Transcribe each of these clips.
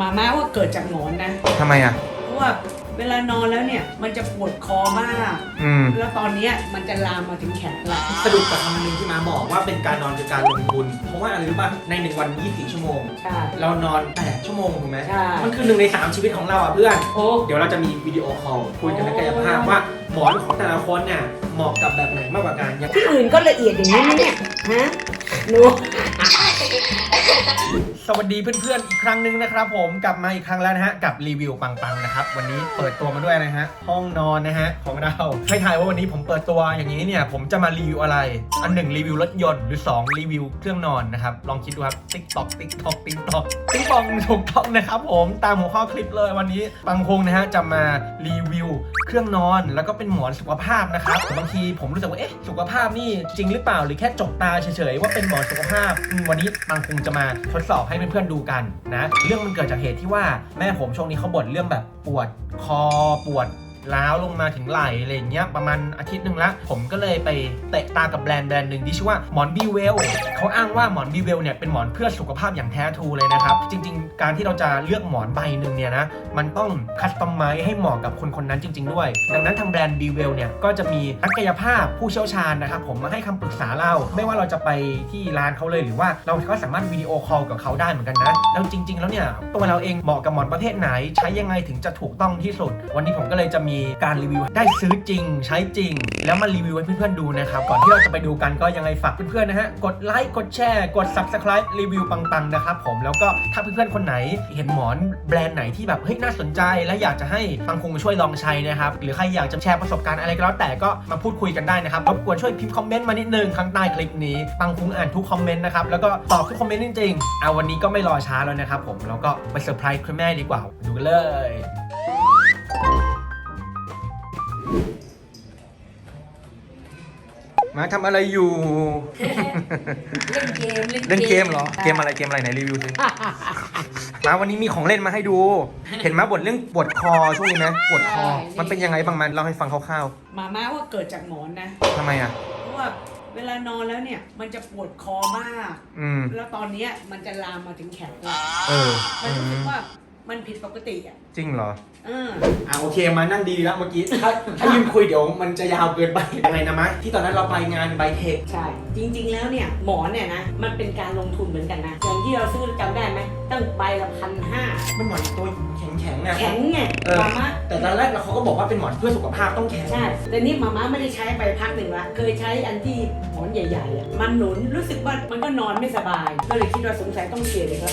มาม่าว่าเกิดจากหมอนนะทำไมอะ เพราะว่าเวลานอนแล้วเนี่ยมันจะปวดคอมาก อืม แล้วตอนเนี้ยมันจะลามมาถึงแขนหลังสรุปกับคำหนึงที่มาบอกว่าเป็นการนอนคือการลงทุน เพราะว่าอะไรรู้ป่ะ ในหนึ่งวัน24ชั่วโมง ใช่ เรานอน8ชั่วโมงถูกไหม ใช่ มันคือหนึ่งใน 3 ชีวิตของเราอะเพื่อน โอ้ เดี๋ยวเราจะมีวิดีโอคอลคุยกันนักกายภาพว่าหมอนของแต่ละคนเนี่ยเหมาะกับแบบไหนมากกว่ากันอย่างที่อื่นก็ละเอียดอย่างนี้ไหมเนี่ย ฮะหนู สวัสดีเพื่อนๆ อีกครั้งหนึ่งนะครับผมกลับมาอีกครั้งแล้วนะฮะกับรีวิวปังๆนะครับวันนี้เปิดตัวมาด้วยนะฮะห้องนอนนะฮะของเราให้ทายว่าวันนี้ผมเปิดตัวอย่างนี้เนี่ยผมจะมารีวิวอะไร อันหนึ่งรีวิวรถยนต์หรือสองรีวิวเครื่องนอนนะครับลองคิดดูครับติ๊กตอกติ๊กตอกติ๊กตอกติ๊กตอกถูกต้องนะครับผมตามหัวข้อคลิปเลยวันนี้ปังคงนะฮะจะมารีวิวเครื่องนอนแล้วก็เป็นหมอนสุขภาพนะครับบางทีผมรู้สึกว่าเอ๊ะสุขภาพนี่จริงหรือเปล่าหรือแค่จกตาเฉยๆว่าเป็นหมอนสุขภาพวันนี้บางคงจะมาทดสอบให้เพื่อนๆดูกันนะ เรื่องมันเกิดจากเหตุที่ว่าแม่ผมช่วงนี้เขาบ่นเรื่องแบบปวดคอปวด ล้าวลงมาถึงไหล่อะไรเงี้ยประมาณอาทิตย์หนึ่งละ ผมก็เลยไปเตะตากับแบรนด์แบรนด์หนึ่งที่ชื่อว่าหมอนบีเวลเขาอ้างว่าหมอนบีเวลเนี่ยเป็นหมอนเพื่อสุขภาพอย่างแท้ทูเลยนะครับ จริง ๆ การที่เราจะเลือกหมอนใบหนึ่งเนี่ยนะมันต้องคัสตอมไมซ์ให้เหมาะกับคนคนนั้นจริง ๆ ด้วย ดังนั้นทางแบรนด์บีเวลเนี่ยก็จะมีนักกายภาพผู้เชี่ยวชาญนะครับผมมาให้คำปรึกษาเราไม่ว่าเราจะไปที่ร้านเขาเลยหรือว่าเราก็สามารถวิดีโอคอลกับเขาได้เหมือนกันนะแล้วจริง ๆ แล้วเนี่ยตัวเราเองเหมาะกับหมอนประเภทไหน ใช้ยังไงถึงจะถูกต้องที่สุด วันนี้ผมก็เลยจะมีการรีวิวได้ซื้อจริง ใช้จริง แล้วมารีวิวให้เพื่อนๆดูนะครับ ก่อนที่เราจะไปดูกันก็ยังไงฝากเพื่อนๆนะฮะ กดไลค์กดแชร์ กด subscribe รีวิวปังๆนะครับผมแล้วก็ถ้าเพื่อนๆคนไหน เห็นหมอนแบรนด์ไหนที่แบบเฮ้ยน่าสนใจ และอยากจะให้ปังคงช่วยลองใช้นะครับหรือใครอยากจะแชร์ประสบการณ์อะไรก็แล้วแต่ก็มาพูดคุยกันได้นะครับรบกวนช่วยพิมพ์คอมเมนต์มานิดนึงข้างใต้คลิปนี้ปังคงอ่านทุกคอมเมนต์นะครับแล้วก็ตอบทุกคอมเมนต์จริงๆเอาวันนี้ก็ไม่รอช้าแล้วนะครับผมแล้วก็ไปเซอร์ไพรส์คุณแม่ดีกว่าดูกันเลย มาทำอะไรอยู่ เล่นเกมเล่นเกมเหรอ เกมอะไรเกมอะไรไหนรีวิวสิมาวันนี้มีของเล่นมาให้ดู เห็นมาบ่นเรื่องปวดคอช่วงนี้ไหมปวดคอ มันเป็นยังไงบ้างมันเล่าให้ฟังคร่าวมาม่าว่าเกิดจากหมอนนะ ๆทำไมอะ เพราะว่าเวลานอนแล้วเนี่ยมันจะปวดคอมาก อืม แล้วตอนเนี้ยมันจะลามมาถึงแขนหลังเออมันอืรู้สึกมว่ามันผิดปกติอะ จริงเหรอเอออ่าโอเคมานั่งดีแล้วเมื่อกี้ ถ้าถ้ายืนคุยเดี๋ยวมันจะยาวเกินไปยังไงนะมะที่ตอนนั้นเราไปงานไบเทคใช่ จริงๆ แล้วเนี่ยหมอนเนี่ยนะ มันเป็นการลงทุนเหมือนกันนะ อย่างที่เราซื้อจำได้ไหม ตั้งใบละพันห้ามันหมอนตัวแข็งแข็งๆนะ แข็งไงเออ มาม่าแต่ตอนแรกเราเขาก็บอกว่าเป็นหมอนเพื่อสุขภาพต้องแข็ง ใช่ แต่นี่มาม่าไม่ได้ใช้ไปพักหนึ่งละ เคยใช้อันที่หมอนใหญ่ๆอะมันหนุนรู้สึกว่ามันก็นอนไม่สบาย ก็เลยคิดว่าสงสัยต้องเปลี่ยนเลยครับ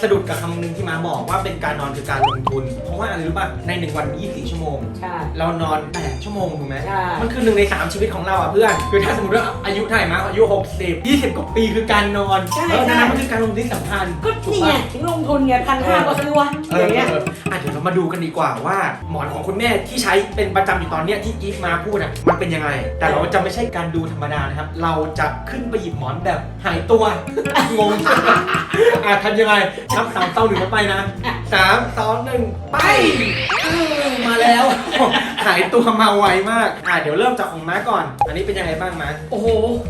สะดุดกับคำหนึงที่มาบอกว่าเป็นการนอนคือการลงทุนเพราะว่าอะไรรู้ป่ะในหนึ่งวัน24 ชั่วโมง ใช่ เรานอน 8 ชั่วโมงถูกไหมใช่ มันคือหนึ่งใน 3 ชีวิตของเราอะเพื่อน คือถ้าสมมติว่าอายุเท่าไหร่มาอายุ 60 20 กว่าปีคือการนอนใช่แล้วใช่นั้นมันคือการลงทุนที่สำคัญก็นี่ไงถึงลงทุนไงพันห้าก็ซื้อวะเอออย่างเงี้ยเอออะเดี๋ ยวเรามาดูกันดีกว่าว่า หมอนของคุณแม่ที่ใช้เป็นประจำอยู่ตอนเนี้ยที่อีฟมาพูดอะมันเป็นยังไง แต่เราจะไม่ใช่การดูธรรมดานะครับ เราจะขึ้นไปหยิบหมอนแบบหายตัว งงอะทำยังไงนับสามเต้าหนึ่งแล้วไปนะสามสองหนึ่งไปอืมมาแล้ว หายตัวมาไวมาก อะเดี๋ยวเริ่มจากของม้าก่อน อันนี้เป็นยังไงบ้างม้าโอ้โห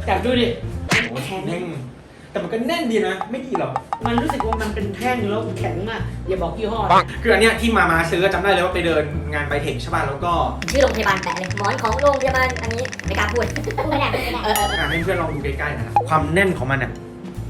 จับดูดิ โอ้โหแน่น แต่มันก็แน่นดีนะ ไม่กี่หรอก มันรู้สึกว่ามันเป็นแท่งแล้วแข็งมากอย่าบอกยี่ห้อคืออันเนี้ยที่มามาซื้อจำได้เลยว่าไปเดินงานไบเทคใช่ป่ะแล้วก็ชื่อโรงพยาบาลแปะเลยหมอนของโรงพยาบาลอันนี้ไม่กล้าพูด พูดไม่ได้พูดไม่ได้ เออเอออะให้เพื่อนลองดูใกล้ๆนะครับความแน่นของมันอะ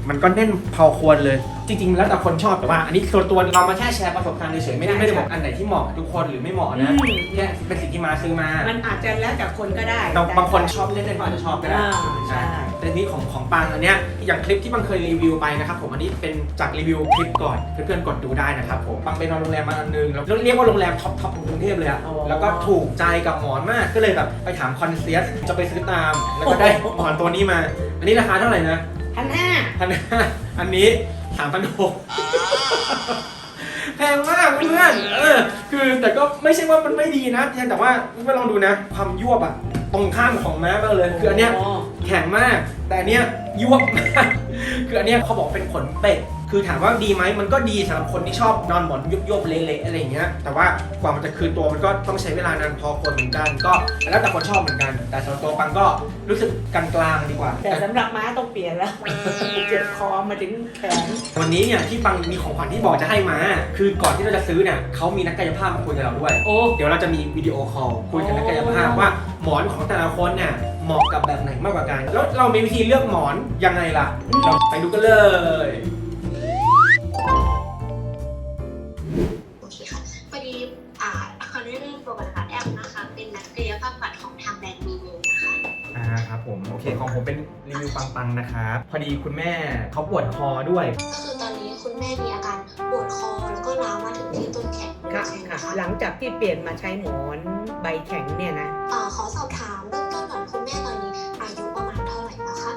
มันก็แน่นพอควรเลย จริง ๆ แล้วแต่คนชอบแต่ว่า อันนี้ส่วนตัวเรามาแค่แชร์ประสบการณ์เฉยๆไม่ได้ไม่ได้บอกอันไหนที่เหมาะกับทุกคนหรือไม่เหมาะนะแค่เป็นสิ่งที่มาซื้อมา มันอาจจะแล้วแต่คนก็ได้เราบางคนชอบเล่นๆก็อาจจะชอบก็ได้อ่าใช่ แต่ทีนี้ของของปังอันเนี้ยอย่างคลิปที่ปังเคยรีวิวไปนะครับผมอันนี้เป็นจากรีวิวคลิปก่อนเพื่อนๆกดดูได้นะครับผมปังไปนอนโรงแรมมาอันนึงแล้วเรียกว่าโรงแรมท็อปทอปของกรุงเทพเลยอะแล้วก็ถูกใจกับหมอนมากก็เลยแบบไปถามคอนเซียสจะไปซื้อตาม แล้วก็ได้หมอนตัวนี้มา อันนี้ราคาเท่าไหร่นะ พันห้าพันห้าอันนี้สามพันหกแพงมากเพื่อนเออคือแต่ก็ไม่ใช่ว่ามันไม่ดีนะเพียงแต่ว่าเพื่อนลองดูนะ ความยวบอะตรงข้ามของม้ามากเลย คืออันเนี้ยแข็งมาก แต่อันเนี้ยยวบมากคืออันเนี้ยเขาบอกเป็นขนเป็ด คือถามว่าดีไหมมันก็ดีสำหรับคนที่ชอบนอนหมอนยุบๆเละๆอะไรอย่างเงี้ย แต่ว่ากว่ามันจะคืนตัวมันก็ต้องใช้เวลานานพอคนเหมือนกัน ก็แล้วแต่คนชอบเหมือนกัน แต่สำหรับตัวปังก็รู้สึกกลางๆดีกว่า แต่สำหรับม้าต้องเปลี่ยนแล้วเจ็บคอมาถึงแขนวันนี้เนี่ยที่ปังมีของขวัญที่บอกจะให้มา คือก่อนที่เราจะซื้อเนี่ยเขามีนักกายภาพมาคุยกับเราด้วย โอ้เดี๋ยวเราจะมีวิดีโอคอลคุยกับนักกายภาพว่าหมอนของแต่ละคนเนี่ยเหมาะกับแบบไหนมากกว่ากัน แล้วเรามีวิธีเลือกหมอนยังไงล่ะเราไปดูกันเลย ผมโอเคของผมเป็นรีวิวปังๆนะครับพอดีคุณแม่เขาปวดคอด้วย ก็คือตอนนี้คุณแม่มีอาการปวดคอแล้วก็ล้าวมาถึงที่ต้นแขนเลยค่ะใช่ไหมค่ะคะหลังจากที่เปลี่ยนมาใช้หมอนใบแข็งเนี่ยนะ อ่าขอสอบถามเบื้องต้นก่อนคุณแม่ตอนนี้อายุประมาณเท่าไหร่แล้วคะ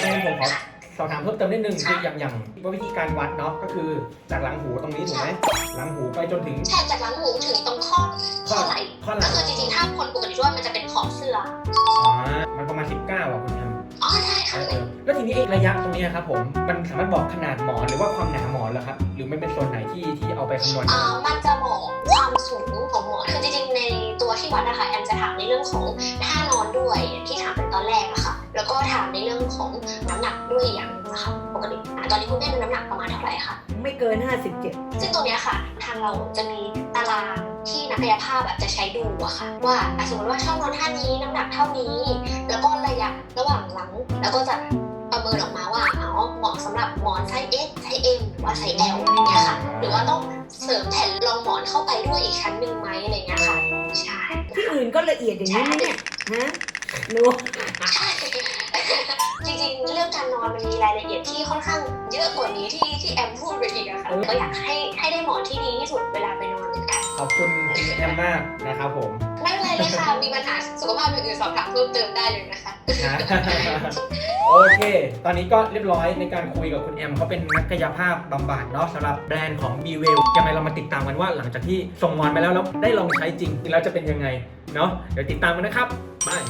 เองผมขอส อบถามเพิ่มเติมนิดนึงคืออย่างอย่างว่าวิธีการวัดเนาะก็คือจากหลังหูตรงนี้ถูกไหมหลังหูไปจนถึงใช่จากหลังหูถึงตรงข้อข้อไหล่ข้อหลัก็งคือจริงๆถ้าคนปกติทั่วมันจะเป็นขอบเสื้ออ๋อมันประมาณ19อะคุณแอมอ๋อใช่เอค่ะอเออแล้วทีนี้ไอ้ระยะตรงเนี้ยครับผมมันสามารถบอกขนาดหมอนหรือว่าความหนาหมอนเหรอครับหรือมันเป็นโซนไหนที่ที่เอาไปคำนวณอ่ามันจะบอกความสูงของหมอนคือจริงๆในตัวที่วัดนะคะแอมจะถามในเรื่องของท่านอนด้วยที่ถามเป็นตอนแรกอะค่ะแล้วก็ถามในเรื่องของ ติอะตอนนี้คุณแม่มีน้ำหนักประมาณเท่าไหร่คะไม่เกิน 57 ซึ่งตรงเนี้ยค่ะ ทางเราจะมีตารางที่นักกายภาพแบบจะใช้ดูอะค่ะ ว่าอะสมมติว่าชอบนอนท่านี้น้ำหนักเท่านี้ แล้วก็ระยะระหว่างหลัง แล้วก็จะประเมินออกมาว่าอ๋อเหมาะสำหรับหมอนไซส์ S ไซส์ M หรือว่าไซส์ L อะไรเงี้ยค่ะ หรือว่าต้องเสริมแผ่นรองหมอนเข้าไปด้วยอีกชั้นหนึ่งไหมอะไรเงี้ยค่ะ ใช่ที่อื่นก็ละเอียดอย่างนี้ไหมเนี่ยฮะหนู ใช่จริงๆ เรื่องการนอนมันมีรายละเอียดที่ค่อนข้างเยอะกว่านี้ที่ที่แอมพูดไปอีกอะค่ะก็อยากให้ให้ได้หมอนที่ดีที่สุดเวลาไปนอนเหมือนกันขอบคุณคุณแอมมากนะครับผมไม่เป็นไรเลยค่ะมีปัญหาสุขภาพอย่างอื่นสอบถามเพิ่มเติมได้เลยนะคะนะโอเค ตอนนี้ก็เรียบร้อยในการคุยกับคุณแอมเขาเป็นนักกายภาพบำบัดเนาะสำหรับแบรนด์ของ b w e l l ยังไงเรามาติดตามกันว่าหลังจากที่ส่งงอนไปแล้วแล้วได้ลองใช้จริงแล้วจะเป็นยังไงเนาะเดี๋ยวติดตามกันนะครับบาย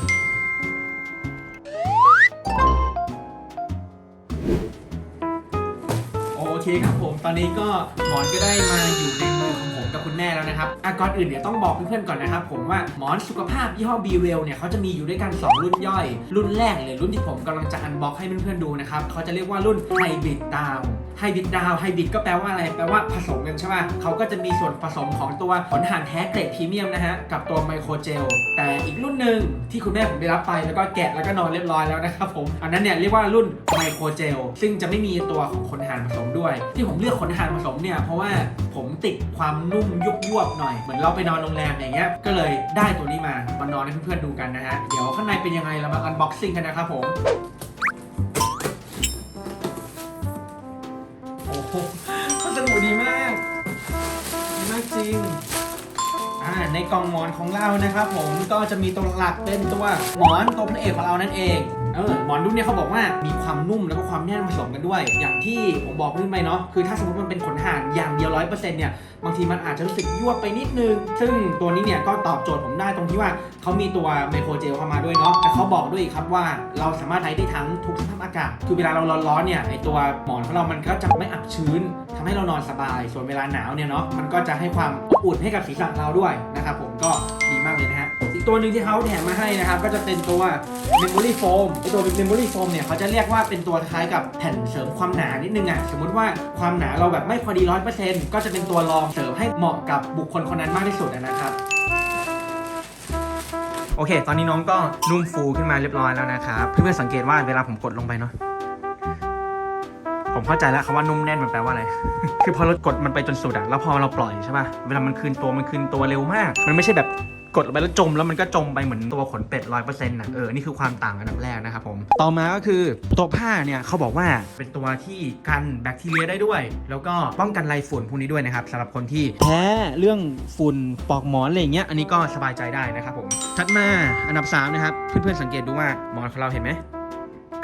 เคครับผม ตอนนี้ก็หมอนก็ได้มาอยู่ในมือของผมกับคุณแม่แล้วนะครับอะก่อนอื่นเดี๋ยวต้องบอกเพื่อนๆก่อนนะครับผมว่าหมอนสุขภาพยี่ห้อ b w e l l เนี่ยเขาจะมีอยู่ด้วยกัน 2 รุ่นย่อย รุ่นแรกเลยรุ่นที่ผมกำลังจะอันบ็อกให้เพื่อนๆดูนะครับเขาจะเรียกว่ารุ่น Hybrid Down Hybrid Down Hybrid ก็แปลว่าอะไร แปลว่าผสมกันใช่ป่ะเขาก็จะมีส่วนผสมของตัวผลห่านแท้เกรดพรีเมียมนะฮะ กับตัวไมโครเจล แต่อีกรุ่นหนึ่งที่คุณแม่ผมได้รับไปแล้วก็แกะแล้วก็นอนเรียบร้อยแล้วนะครับผม อันนั้นเนี่ยเรียกว่ารุ่น ไมโครเจล ซึ่งจะไม่มีตัวของขนหานผสมด้วย ที่ผมเลือกขนหานผสมเนี่ย เพราะว่าผมติดความนุ่มยุบยวบหน่อย เหมือนเราไปนอนโรงแรมอย่างเงี้ย ก็เลยได้ตัวนี้มามานอนให้เพื่อนๆดูกันนะฮะ เดี๋ยวข้างในเป็นยังไงเรามาอันบ็อกซิ่งกันนะครับผม โอ้โหพัสดุดีมากดีมากจริงอ่าในกล่องหมอนของเรานะครับผมก็จะมีตัวหลักเป็นตัวหมอนตัวพระเอกของเรานั่นเอง เออหมอนรุ่นเนี้ยเขาบอกว่ามีความนุ่มแล้วก็ความแน่นผสมกันด้วย อย่างที่ผมบอกเพื่อนไปเนาะคือถ้าสมมติมันเป็นขนห่านอย่างเดียวร้อยเปอร์เซ็นต์เนี่ยบางทีมันอาจจะรู้สึกยวบไปนิดนึง ซึ่งตัวนี้เนี่ยก็ตอบโจทย์ผมได้ตรงที่ว่าเขามีตัวไมโครเจลเข้ามาด้วยเนาะแต่เขาบอกด้วยอีกครับว่าเราสามารถใช้ได้ทั้งทุกสภาพอากาศ คือเวลาเราร้อนๆเนี่ยไอตัวหมอนของเรามันก็จะไม่อับชื้นทำให้เรานอนสบาย ส่วนเวลาหนาวเนี่ยเนาะมันก็จะให้ความอบอุ่นให้กับศีรษะเราด้วยนะครับผมก็ดีมากเลยนะฮะ อีกตัวหนึ่งที่เขาแถมมาให้นะครับ ก็จะเป็นตัว Memory Foam ไอตัว Memory Foam เนี่ยเขาจะเรียกว่าเป็นตัวคล้ายกับแผ่นเสริมความหนานิดนึงอะสมมติว่าความหนาเราแบบไม่พอดี100%ก็จะเป็นตัวรองเสริมให้เหมาะกับบุคคลคนนั้นมากที่สุดนะครับโอเค ตอนนี้น้องก็นุ่มฟูขึ้นมาเรียบร้อยแล้วนะครับ เพื่อนๆสังเกตว่าเวลาผมกดลงไปเนาะ ผมเข้าใจแล้วคำว่านุ่มแน่นมันแปลว่าอะไร คือพอเรากดมันไปจนสุดอะแล้วพอเราปล่อยใช่ป่ะ เวลามันคืนตัวมันคืนตัวเร็วมาก มันไม่ใช่แบบ กดลงไปแล้วจมแล้วมันก็จมไปเหมือนตัวขนเป็ดร้อยเปอร์เซ็นต์นะเออนี่คือความต่างอันดับแรกนะครับผม ต่อมาก็คือตัวผ้าเนี่ยเขาบอกว่าเป็นตัวที่กันแบคทีเรียได้ด้วย แล้วก็ป้องกันไรฝุ่นพวกนี้ด้วยนะครับสำหรับคนที่แพ้เรื่องฝุ่นปลอกหมอนอะไรเงี้ยอันนี้ก็สบายใจได้นะครับผมถัดมาอันดับสามนะครับเพื่อนๆสังเกตดูว่าหมอนของเราเห็นไหม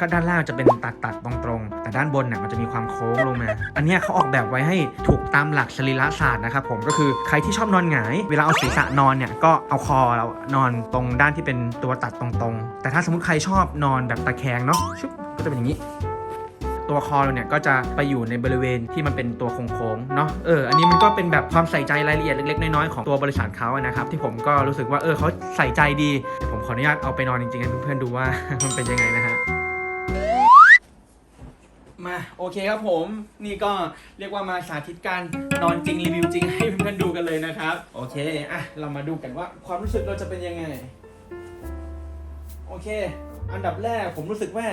ก็ด้านล่างจะเป็นตัดตัดตรงตรงๆแต่ด้านบนน่ะมันจะมีความโค้งลงมา อันนี้เขาออกแบบไว้ให้ถูกตามหลักสรีระศาสตร์นะครับผมก็คือใครที่ชอบนอนหงาย เวลาเอาศีรษะนอนเนี่ยก็เอาคอเรานอนตรงด้านที่เป็นตัวตัดตรงๆ แต่ถ้าสมมติใครชอบนอนแบบตะแคงเนาะชุบก็จะเป็นอย่างนี้ตัวคอเราเนี่ยก็จะไปอยู่ในบริเวณที่มันเป็นตัวโค้งๆเนาะเอออันนี้มันก็เป็นแบบความใส่ใจรายละเอียดเล็กๆ น้อยๆของตัวบริษัทเขาอะนะครับที่ผมก็รู้สึกว่าเออเขาใส่ใจดี ผมขออนุญาตเอาไปนอนจริงๆให้เพื่อนๆดูว่ามันเป็นยังไงนะฮะ โอเคครับผมนี่ก็เรียกว่ามาสาธิตการนอนจริงรีวิวจริงให้เพื่อนๆดูกันเลยนะครับ โอเคอะเรามาดูกันว่าความรู้สึกเราจะเป็นยังไง โอเค อันดับแรกผมรู้สึกว่า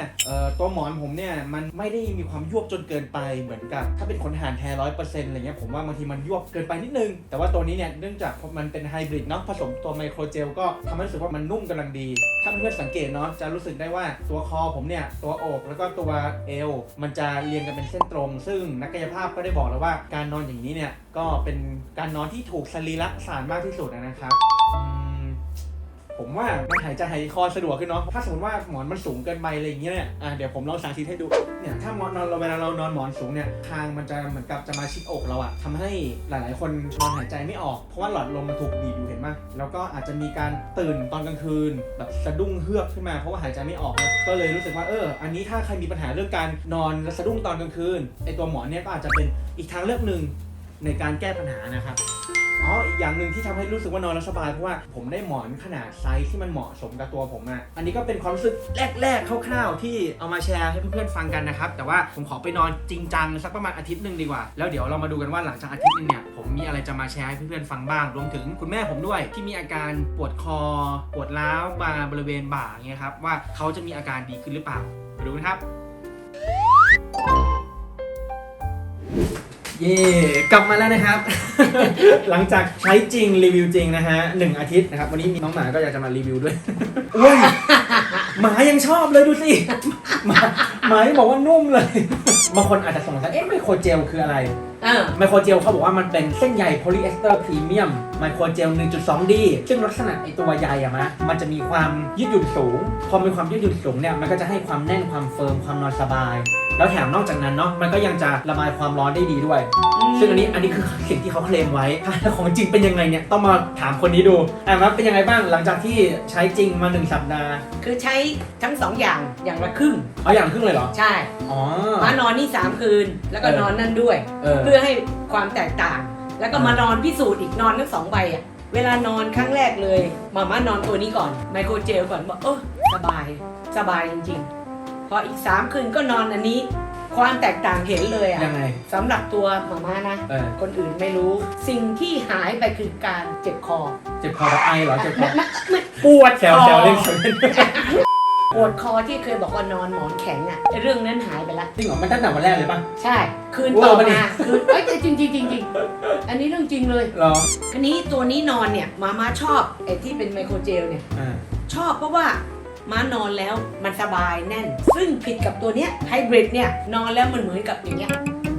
ตัวหมอนผมเนี่ยมันไม่ได้มีความยวบจนเกินไปเหมือนกับ ถ้าเป็นขนหานแท้ร้อยเปอร์เซ็นต์อะไรเงี้ยผมว่าบางทีมันยวบเกินไปนิดนึง แต่ว่าตัวนี้เนี่ยเนื่องจากมันเป็นไฮบริดเนาะผสมตัวไมโครเจลก็ทำให้รู้สึกว่ามันนุ่มกำลังดี ถ้าเพื่อนสังเกตเนาะจะรู้สึกได้ว่าตัวคอผมเนี่ยตัวอกแล้วก็ตัวเอวมันจะเรียงกันเป็นเส้นตรง ซึ่งนักกายภาพก็ได้บอกแล้วว่าการนอนอย่างนี้เนี่ยก็เป็นการนอนที่ถูกสรีระศาสตร์มากที่สุดนะครับ ผมว่ามันหายใจหายคอสะดวกขึ้นเนาะถ้าสมมติว่าหมอนมันสูงเกินไปอะไรอย่างเงี้ยเนี่ยอะเดี๋ยวผมลองสาธิตให้ดูเนี่ยถ้าหมอนนอนเราเวลาเรานอนหมอนสูงเนี่ยคางมันจะเหมือนกับจะมาชิดอกเราอะทำให้หลาย ๆ คนนอนหายใจไม่ออกเพราะว่าหลอดลมมันถูกบีบอยู่เห็นไหมแล้วก็อาจจะมีการตื่นตอนกลางคืน แบบสะดุ้งเฮือกขึ้นมาเพราะว่าหายใจไม่ออกก็เลยรู้สึกว่าเออ อันนี้ถ้าใครมีปัญหาเรื่องการนอนสะดุ้งตอนกลางคืนไอตัวหมอนเนี่ยก็อาจจะเป็นอีกทางเลือกหนึ่งในการแก้ปัญหานะครับ อ๋ออีกอย่างหนึ่งที่ทำให้รู้สึกว่านอนแล้วสบายเพราะว่าผมได้หมอนขนาดไซส์ที่มันเหมาะสมกับตัวผมอะอันนี้ก็เป็นความรู้สึกแรกๆคร่าวๆ ที่เอามาแชร์ให้เพื่อนๆฟังกันนะครับ แต่ว่าผมขอไปนอนจริงจังสักประมาณอาทิตย์หนึ่งดีกว่า แล้วเดี๋ยวเรามาดูกันว่าหลังจากอาทิตย์นึงเนี่ยผมมีอะไรจะมาแชร์ให้เพื่อนๆฟังบ้าง รวมถึงคุณแม่ผมด้วยที่มีอาการปวดคอ ปวดร้าวมาบริเวณบ่าเงี้ยครับว่าเขาจะมีอาการดีขึ้นหรือเปล่าไปดูกันครับ เย่กลับมาแล้วนะครับ หลังจากใช้จริงรีวิวจริงนะฮะหนึ่งอาทิตย์นะครับ วันนี้มีน้องหมาก็อยากจะมารีวิวด้วยโอ้ยหมายังชอบเลยดูสิหมาหมายังบอกว่านุ่มเลยบางคนอาจจะสงสัยเอ๊ะไมโครเจลคืออะไรเออไมโครเจลเขาบอกว่ามันเป็นเส้นใยโพลีเอสเตอร์พรีเมียมไมโครเจล 1.2D ซึ่งลักษณะไอตัวใยอะมะมันจะมีความยืดหยุ่นสูง พอมีความยืดหยุ่นสูงเนี่ยมันก็จะให้ความแน่นความเฟิร์มความนอนสบาย แล้วแถมนอกจากนั้นเนาะมันก็ยังจะระบายความร้อนได้ดีด้วย ซึ่งอันนี้อันนี้คือสิ่งที่เขาเคลมไว้ถ้าของจริงเป็นยังไงเนี่ยต้องมาถามคนนี้ดูอะครับเป็นยังไงบ้างหลังจากที่ใช้จริงมาหนึ่งสัปดาห์คือใช้ทั้งสองอย่างอย่างละครึ่งเอาอย่างครึ่งเลยเหรอ ใช่อ๋อ มานอนนี่สามคืน แล้วก็เออนอนนั่นด้วย เออ เพื่อให้ความแตกต่าง แล้วก็เออมานอนพิสูจน์อีกนอนทั้งสองใบอะเวลานอนครั้งแรกเลยมาม่านอนตัวนี้ก่อนไมโครเจลก่อนบอกเออสบายสบายจริงๆพ ออีกสามคืนก็นอนอันนี้ ความแตกต่างเห็นเลยอะยังไง สำหรับตัวมาม่านะ เออ คนอื่นไม่รู้ สิ่งที่หายไปคือการเจ็บคอเจ็บคอแบบไอเหรอเจ็บคอปวดแซวคแซอวเล่นแซวเล่นปวดคอที่เคยบอกว่านอนหมอนแข็งอะไอ้เรื่องนั้นหายไปละ จริงเหรอมันตั้งแต่วันแรกเลยปะใช่ คืนเวอร์ต่อปะเนี่มายคืนเอ้ยจริงจริงจริงจริงอันนี้เรื่องจริงเลยเหรอคันนี้ตัวนี้นอนเนี่ยมาม่าชอบไอ้ที่เป็นไมโครเจลเนี่ย อ่าชอบเพราะว่า ม้านอนแล้วมันสบายแน่น ซึ่งผิดกับตัวเนี้ยไฮบริดเนี่ยนอนแล้วมันเหมือนกับอย่างเงี้ย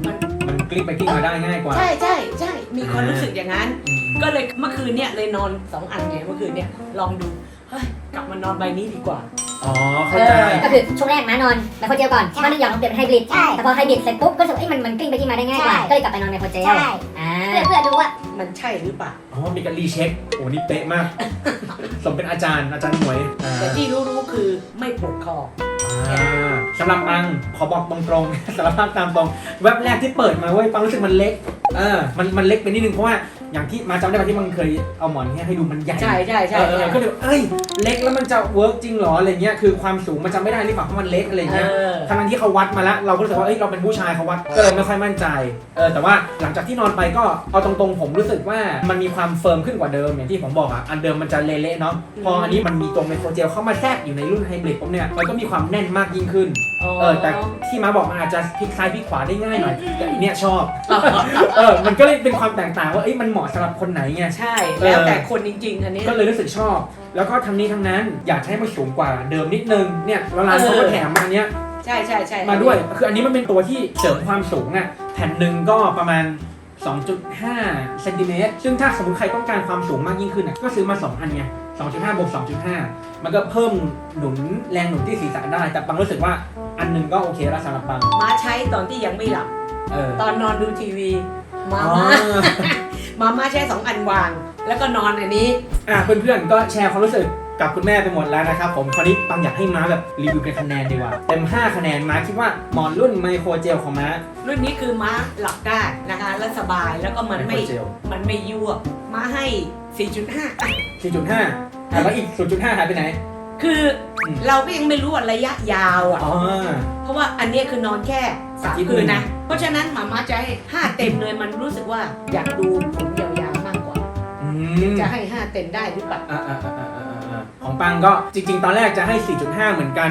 มันมันกลิ้งไปกลิ้งมาได้ง่ายกว่า ใช่ใช่ใช่มีความรู้สึกอย่างนั้นอืมก็เลยเมื่อคืนเนี่ยเลยนอนสองอันเนี่ยเมื่อคืนเนี่ยลองดูเฮ้ยกลับมานอนใบนี้ดีกว่า อ๋อเข้าใจเออก็คือช่วงแรกม้านอนไมโครเจลก่อนที่มันหย่อนลงเปลี่ยนเป็นไฮบริดใช่แต่พอไฮบริดเสร็จปุ๊บก็รู้สึกว่าเอ้ยมันมันกลิ้งไปกลิ้งมาได้ง่ายกว่าใช่ก็เลยกลับไปนอนไมโครเจลใช่อ่าเพื่อเพื่อดูว่ามันใช่หรือเปล่าอ๋อมีการรีเช็คโอ้นี่เป๊ะมาก สมเป็นอาจารย์อาจารย์หมวยอ่าแต่ที่รู้ๆคือไม่ปวดคอ อ่าสำหรับปังขอบอกตรงๆ สารภาพตามตรงแว็บแรกที่เปิดมาเว้ยปังรู้สึกมันเล็กเออมันมันเล็กไปนิดนึงเพราะว่า อย่างที่มาจำได้ป่ะที่มันเคยเอาหมอนเนี้ยให้ดูมันใหญ่ใช่ใช่ใช่เออเอใช่อก็เลยเอ้ยเล็กแล้วมันจะเวิร์กจริงเหรออะไรเงี้ยคือความสูงมันจะไม่ได้หรือเปล่าเพราะมันเล็กอะไรเอเงี้ยอทั้งที่เขาวัดมาแล้ว เราก็รู้สึกว่าเอ้ยเราเป็นผู้ชายเขาวัดก็เลยไม่ค่อยมั่นใจเออแต่ว่าหลังจากที่นอนไปก็เอาตรงๆ ผมรู้สึกว่ามันมีความเฟิร์มขึ้นกว่าเดิมอย่างที่ผมบอกอะอันเดิมมันจะเละๆเนาะพออันนี้มันมีตัวไมโครเจลเข้ามาแทรกอยู่ในรุ่นไฮบริดปุ๊บเนี่ยมันก็มีความแน่นมากยิ่งขึ้นเออแต่ที่มาบอกมันอาจจะพลิกซ้ายพลิกขวาได้ง่ายหน่อยแต่อันเนี้ยชอบเออมันก็เลยเป็นความแตกต่างว่าเอ้ยมันเหมาะสำหรับคนไหนไง ใช่ แล้วแต่คนจริงๆอันนี้ ก็เลยรู้สึกชอบ แล้วก็ทั้งนี้ทั้งนั้นอยากให้มันสูงกว่าเดิมนิดนึงเนี่ยแล้วร้านเขาก็แถมมาอันเนี้ยใช่ใช่ใช่มาด้วย คืออันนี้มันเป็นตัวที่เสริมความสูงอะแผ่นหนึ่งก็ประมาณ 2.5เซนติเมตรซึ่งถ้าสมมติใครต้องการความสูงมากยิ่งขึ้นอะก็ซื้อมา 2 อันไง2.5บวก2.5 มันก็เพิ่มหนุนแรงหนุนที่ศีรษะได้ แต่ปังรู้สึกว่าอันหนึงก็โอเคแล้วสำหรับปัง มาใช้ตอนที่ยังไม่หลับเออตอนนอนดูทีวี มาอ๋อมา มามาใช้สองอันวาง แล้วก็นอนอันนี้ อะเพื่อนๆก็แชร์ความรู้สึกกับคุณแม่ไปหมดแล้วนะครับผมคราวนี้ปังอยากให้ม้าแบบรีวิวเป็นคะแนนดีกว่าเต็ม 5 คะแนนม้าคิดว่าหมอนรุ่นไมโครเจลของม้า รุ่นนี้คือม้าหลับได้นะคะและสบายแล้วก็มันไม่ไมโครเจล มันไม่ยั่วม้าให้ 4.5อะ4.5อะแล้วอีก0.5หายไปไหน คืออม เราก็ยังไม่รู้ว่าระยะยาวอะ อ๋อเพราะว่า อันเนี้ยคือนอนแค่สามอาทิตย์คืนหนึ่นะงเพราะฉะนั้นหมามาจะให้ห้าเต็มเลยมันรู้สึกว่าอยากดูผมยาวๆมากกว่าอืมจะให้ห้าเต็มได้หรือเปล่าอ่าอ่าอ่าอ่าอ่าอ่าของปังก็จริง ๆ ตอนแรกจะให้ 4.5 เหมือนกัน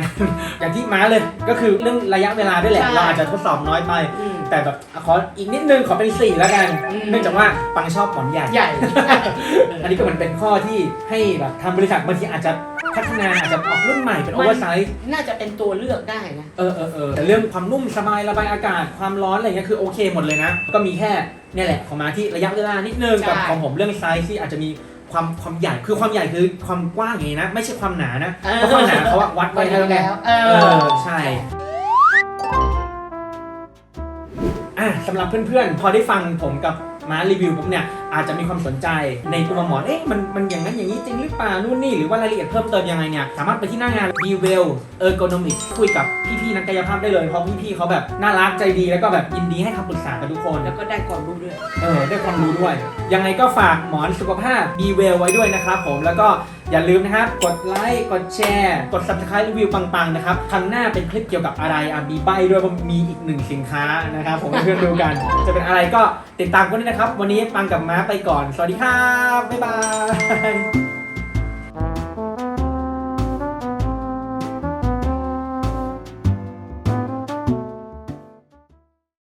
อย่างที่ม้าเลยก็คือเรื่องระยะเวลาด้วยแหละใช่เราอาจจะทดสอบน้อยไป อืม แต่แบบขออีกนิดนึงขอเป็น 4 แล้วกันอืม เนื่องจากว่าปังชอบหมอนใหญ่ ใหญ่ อันนี้ก็เหมือนเป็นข้อที่ให้แบบทางบริษัทบางทีอาจจะ พัฒนาอาจจะออกรุ่นใหม่เป็นโอเวอร์ไซส์น่าจะเป็นตัวเลือกได้นะเออเออเออแต่เรื่องความนุ่มสบายระบายอากาศความร้อนอะไรเงี้ยคือโอเคหมดเลยนะ ก็มีแค่เนี่ยแหละของมาที่ระยะเวลานิดนึงใช่กับของผมเรื่องไซส์ที่อาจจะมีความความใหญ่คือความใหญ่คือความกว้างอย่างนี้นะ ไม่ใช่ความหนานะเพราะความหนาเขาอะวัดไว้แล้วไงเอเอออใช่อะสำหรับเพื่อนๆ พอได้ฟังผมกับ ม้ารีวิวปุ๊บเนี่ยอาจจะมีความสนใจในตัวหมอนเอ๊ะมันมันอย่างนั้นอย่างนี้จริงหรือเปล่านู่นนี่หรือว่ารายละเอียดเพิ่มเติมยังไงเนี่ยสามารถไปที่หน้างาน b w e l Ergonomics คุยกับพี่ๆนักกายภาพได้เลยเพราะพี่ๆเขาแบบน่ารักใจดีแล้วก็แบบยินดีให้คำปรึกษากับทุกคนแล้วก็ได้ความรู้ด้วยเออได้ความรู้ด้วย ยังไงก็ฝากหมอนสุขภาพ b w e l ไว้ด้วยนะครับผมแล้วก็ อย่าลืมนะครับ กดไลค์ กดแชร์ กด subscribe รีวิวปังๆ นะครับ ครั้งหน้าเป็นคลิปเกี่ยวกับอะไรอะมีใบด้วยว่ามีอีกหนึ่งสินค้านะครับ ผมให้เพื่อนดูกัน จะเป็นอะไรก็ติดตามกันด้วยนะครับ วันนี้ปังกับม้าไปก่อน สวัสดีครับ บ๊ายบาย